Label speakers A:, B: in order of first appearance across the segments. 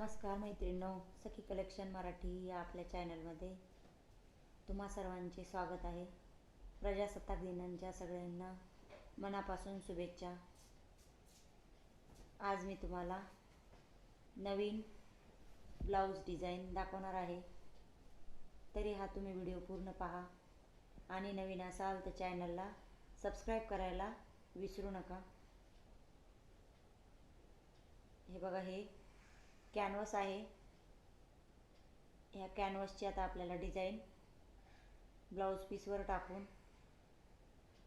A: नमस्कार मैत्रिणींनो सखी कलेक्शन मराठी या आपल्या चॅनलमध्ये तुम्हा सर्वांचे स्वागत आहे. प्रजासत्ताक दिनांच्या सगळ्यांना मनापासून शुभेच्छा. आज मी तुम्हाला नवीन ब्लाऊज डिझाईन दाखवणार आहे. तरी हा तुम्ही व्हिडिओ पूर्ण पहा आणि नवीन असाल तर चॅनलला सबस्क्राईब करायला विसरू नका. हे बघा हे कॅनव्हस आहे. ह्या कॅनव्हसची आता आपल्याला डिझाईन. ब्लाऊज पीसवर टाकून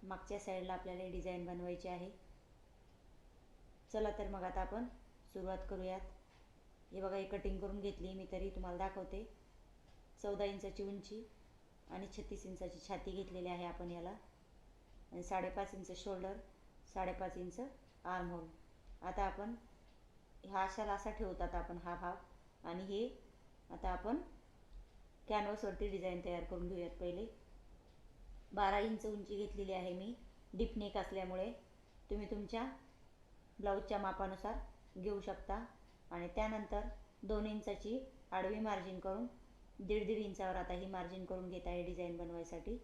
A: मागच्या साईडला आपल्याला डिझाईन बनवायची आहे. चला तर मग आता आपण सुरुवात करूयात. हे बघा हे कटिंग करून घेतली मी तरी तुम्हाला दाखवते. चौदा इंचाची उंची आणि छत्तीस इंचाची छाती घेतलेली आहे आपण याला. आणि साडेपाच इंच शोल्डर साडेपाच इंच आर्म होल आता आपण हा अशाला असा ठेवतात आपण हा भाग. आणि हे आता आपण कॅनव्हसवरती डिझाईन तयार करून घेऊयात पहिले. बारा इंच उंची घेतलेली आहे मी. डीप नेक असल्यामुळे तुम्ही तुमच्या ब्लाऊजच्या मापानुसार घेऊ शकता. आणि त्यानंतर दोन इंचाची आडवी मार्जिन करून दीड दीड इंचावर आता ही मार्जिन करून घेत आहे डिझाईन बनवायसाठी.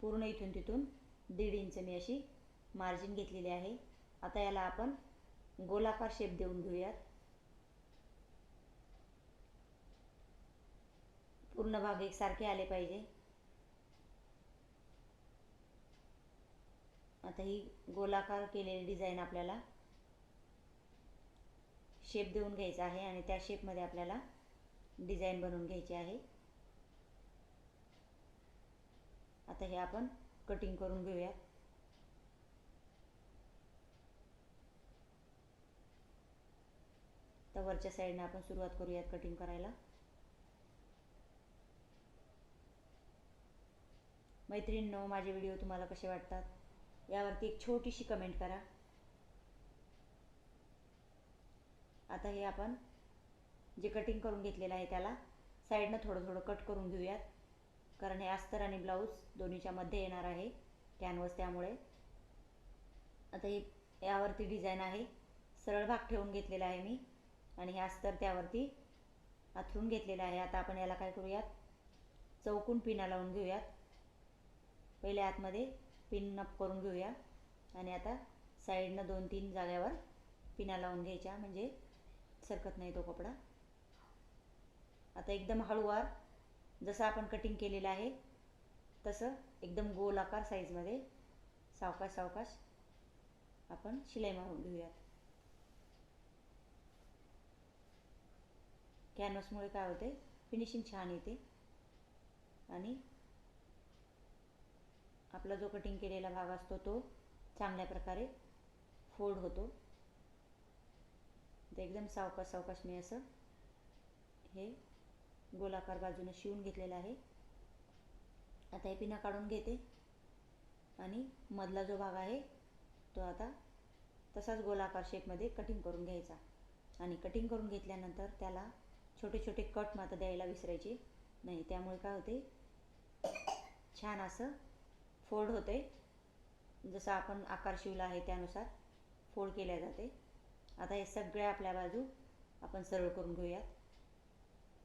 A: पूर्ण इथून तिथून दीड इंच मी अशी मार्जिन घेतलेली आहे. आता याला आपण गोलाकार शेप देऊन घेऊयात. पूर्ण भाग एकसारखे आले पाहिजे. आता ही गोलाकार केलेली डिझाईन आपल्याला शेप देऊन घ्यायचा आहे आणि त्या शेपमध्ये आपल्याला डिझाईन बनवून घ्यायची आहे. आता हे आपण कटिंग करून घेऊयात. तर वरच्या साईडने आपण सुरुवात करूयात कटिंग करायला. मैत्रिणींनो माझे व्हिडिओ तुम्हाला कसे वाटतात? यावरती एक छोटीशी कमेंट करा. आता हे आपण जे कटिंग करून घेतलेलं आहे त्याला साईडनं थोडं थोडं कट करून घेऊयात. कारण हे अस्तर आणि ब्लाऊज दोन्हीच्या मध्ये येणार आहे कॅनव्हस त्यामुळे. आता हे यावरती डिझाईन आहे. सरळ भाग ठेवून घेतलेला आहे मी. आणि ह्या अस्तर त्यावरती आथरून घेतलेलं आहे. आता आपण याला काय करूयात? चौकून पिना लावून घेऊयात. पहिले आतमध्ये पिन अप करून घेऊया. आणि आता साईडनं दोन तीन जाग्यावर पिना लावून घ्यायच्या. म्हणजे सरकत नाही तो कपडा. आता एकदम हळूवार जसं आपण कटिंग केलेलं आहे तसं एकदम गोल आकार साईजमध्ये सावकाश सावकाश आपण शिलाई मारून घेऊयात. कॅनव्हसमुळे काय होते फिनिशिंग छान येते. आणि आपला जो कटिंग केलेला भाग असतो तो चांगल्या प्रकारे फोल्ड होतो. तर एकदम सावकाश सावकाश मी असं हे गोलाकार बाजूने शिवून घेतलेलं आहे. आता हे पिना काढून घेते. आणि मधला जो भाग आहे तो आता तसाच गोलाकार शेपमध्ये कटिंग करून घ्यायचा. आणि कटिंग करून घेतल्यानंतर त्याला छोटे छोटे कट मात्र द्यायला विसरायचे. नाही त्यामुळे काय होते? छान असं फोल्ड होते. जसं आपण आकार शिवला आहे त्यानुसार फोल्ड केल्या जाते. आता हे सगळ्या आपल्या बाजू आपण सरळ करून घेऊयात.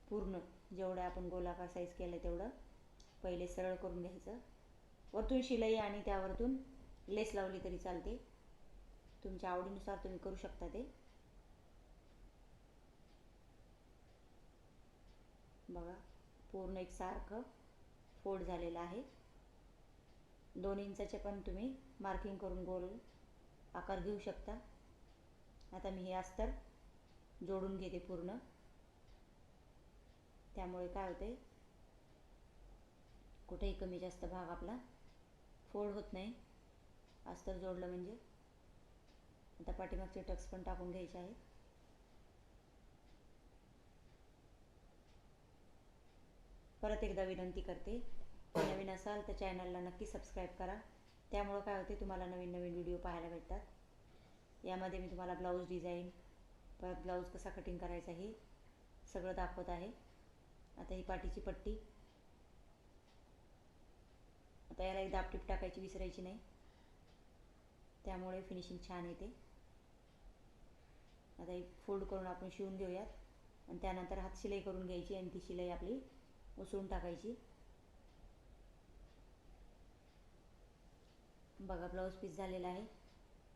A: पूर्ण जेवढं आपण गोलाकार साईज केलं तेवढं पहिले सरळ करून घ्यायचं. वरतून शिलाई आणि त्यावरतून लेस लावली तरी चालते. तुमच्या आवडीनुसार तुम्ही करू शकता ते. बघा पूर्ण एक सारखं फोल्ड झालेलं आहे. दोन इंचाचे पण तुम्ही मार्किंग करून गोल आकार घेऊ शकता. आता मी हे अस्तर जोडून घेते पूर्ण. त्यामुळे काय होते कुठेही कमी जास्त भाग आपला फोल्ड होत नाही. अस्तर जोडलं म्हणजे. आता पाठीमागचे टक्स पण टाकून घ्यायचे आहेत. परत एकदा विनंती करते. नवीन असाल तर चॅनलला नक्की सबस्क्राईब करा. त्यामुळं काय होते तुम्हाला नवीन नवीन व्हिडिओ पाहायला भेटतात. यामध्ये मी तुम्हाला ब्लाऊज डिझाईन परत ब्लाऊज कसा कटिंग करायचा हे सगळं दाखवत आहे. आता ही पाठीची पट्टी. आता याला एक दापटीप टाकायची विसरायची नाही. त्यामुळे फिनिशिंग छान येते. आता एक फोल्ड करून आपण शिवून घेऊयात. आणि त्यानंतर हात शिलाई करून घ्यायची आणि ती शिलाई आपली उसळून टाकायची. बघा ब्लाऊज पीस झालेला आहे.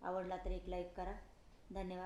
A: आवडला तर एक लाईक करा. धन्यवाद.